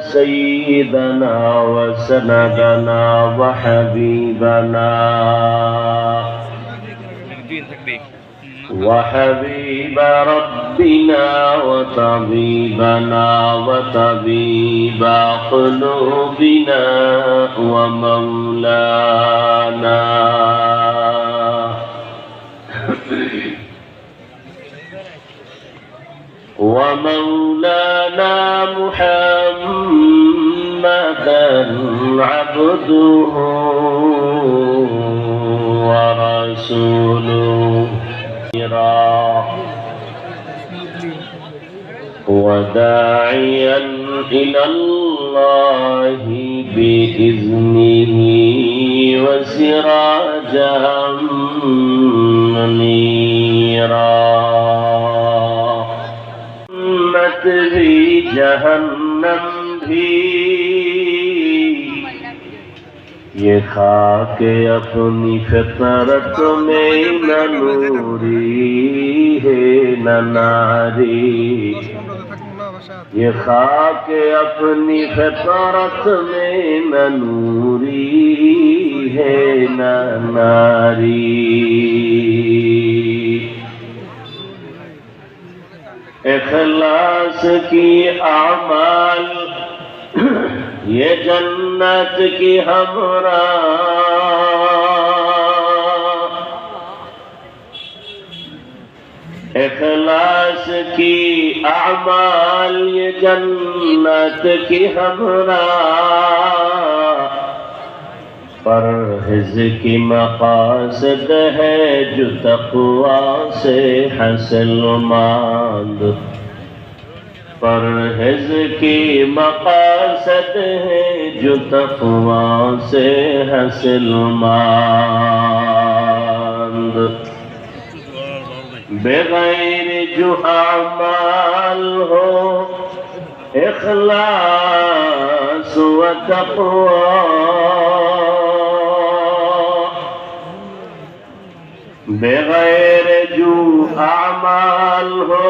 سيدنا وسندنا وحبيبنا. وحبيب ربنا وطبيبنا وطبيب قلوبنا ومولانا. ومولانا محمدا عبده ورسوله. وداعيا إلى الله بإذنه وسراجا منيرا. जहन्नम भी। ये खाके अपनी फितरत में न नूरी है, न नारी। ये खाके अपनी फितरत में न नूरी है, न नारी। اخلاص کی اعمال یہ جنت کی ہمراہ اخلاص کی اعمال یہ جنت کی ہمراہ پرہز کی مقاصد ہے جو تقوا سے حاصل ماند پرہز کی مقاصد ہے جو تقوا سے حاصل ماند بغیر جو اعمال ہو، اخلاص و تقوا بغیر جو اعمال ہو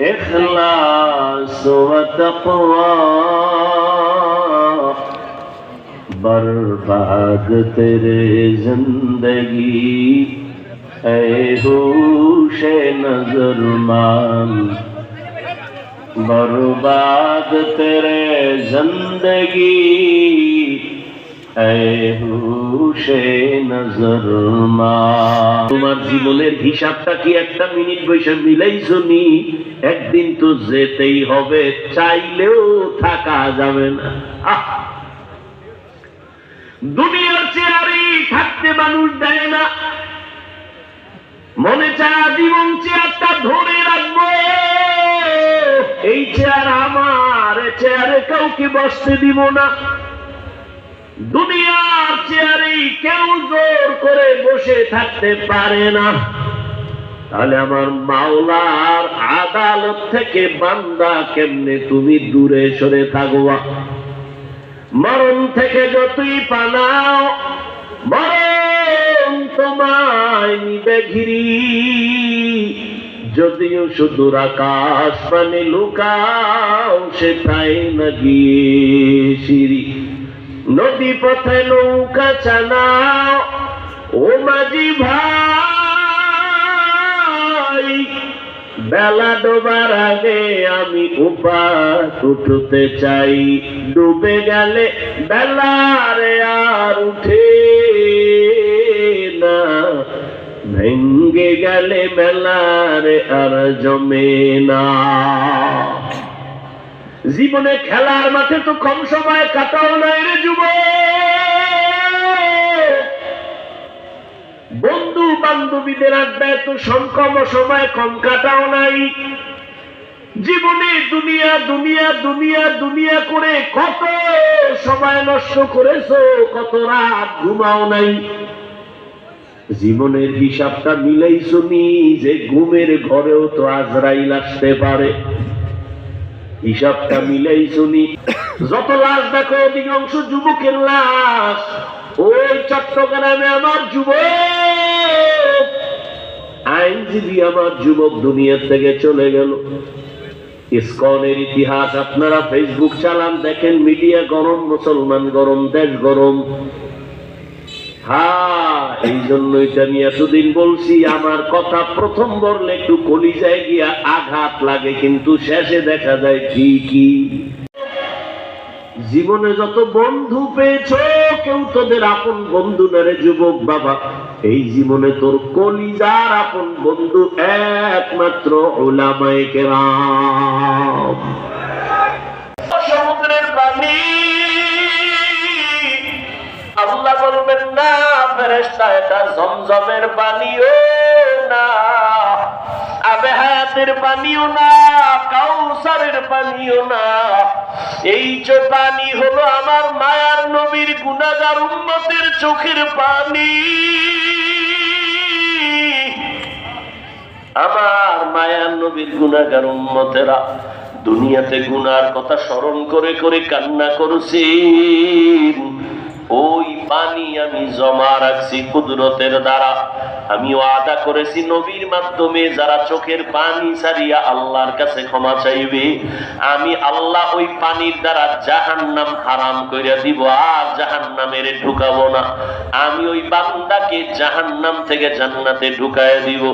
اخلاص و تقوا برباد تیرے زندگی اے ہوش نظر مان برباد تیرے زندگی তোমার জীবনের হিসাবটা কি একটা মিনিট বসে মিলাইছো নি একদিন তো যেতেই হবে, চাইলেও থাকা যাবে না। দুনিয়ার চেয়ারে থাকতে মানুষ দেয় না। মনে চায় জীবন চেয়ারটা ধরে রাখব। এই চেয়ার আমার চেয়ারে কাউকে বসতে দিব না। দুনিয়ার চেয়ারেই কেউ জোর করে বসে থাকতে পারে না। তাহলে আমার মাওলার আদালত থেকে বান্দা কেমনে তুমি দূরে সরে থাকবা মরণ থেকে যতই পানাও মরণ তোমায় নিবে ঘিরি। যদিও সুদূর আকাশ পানে লুকাও, সেটাই না গিয়ে সিঁড়ি। নদী পথে নৌকা চালাও। ও মাঝি ভাই, বেলা ডোবার আগে আমি উপাস উঠতে চাই। ডুবে গেলে বেলারে আর উঠে না। ভেঙ্গে গেলে বেলারে আর জমে না। জীবনে খেলার মাঠে তো কম সময় কাটাও নাই রে যুব। বন্ধু বান্ধবীদের আড্ডায় তো সংকম সময় কম কাটাও নাই। জীবনে দুনিয়া দুনিয়া দুনিয়া দুনিয়া করে কত সময় নষ্ট করেছ, কত রাত ঘুমাও নাই। জীবনের হিসাবটা মিলাইছো নি যে ঘুমের ঘরেও তো আজরাইল আসতে পারে। হিসাবটা মিলাইছো নি যত লাশ দেখো, অধিকাংশ যুবকের লাশ। ওই চট্টগ্রামে আমার যুবক। আইনজীবী আমার যুবক দুনিয়ার থেকে চলে গেল। ইসকনের ইতিহাস আপনারা ফেসবুক চালান, দেখেন, মিডিয়া গরম, মুসলমান গরম, দেশ গরম। হ্যাঁ এই জন্যই আমি এতদিন বলছি, আমার কথা প্রথম বললে একটু কলিজায় গিয়া আঘাত লাগে, কিন্তু শেষে দেখা যায় ঠিকই। জীবনে যত বন্ধু পেয়েছ, কেউ তোদের আপন বন্ধু না রে যুবক বাবা। এই জীবনে তোর কলিজার আপন বন্ধু একমাত্র ওলামায়ে কেরাম। সমুদ্রের পানি আল্লাহ বলবেন, না, ফেরেশতা, এটা জমজমের পানিও না আবে হায়াতের পানিও না, কাউসারের পানিও না। এই যে পানি হলো আমার মায়ার নবীর উন্নতের চোখের পানি। আমার মায়ার নবীর গুনাগার উন্মতেরা দুনিয়াতে গুনার কথা স্মরণ করে করে কান্না করছি ওই পানি আমি জমা রাখছি কুদরতের দ্বারা। আমি আদা করেছি নবীর মাধ্যমে যারা চোখের পানি ছাড়িয়া আল্লাহর কাছে ক্ষমা চাইবে, আমি আল্লাহ ওই পানির দ্বারা জাহান্নাম হারাম কইরা দিব, আর জাহান্নামের ঢুকাবো না। আমি ওই বান্দাকে জাহান্নাম থেকে জান্নাতে ঢুকায় দিব।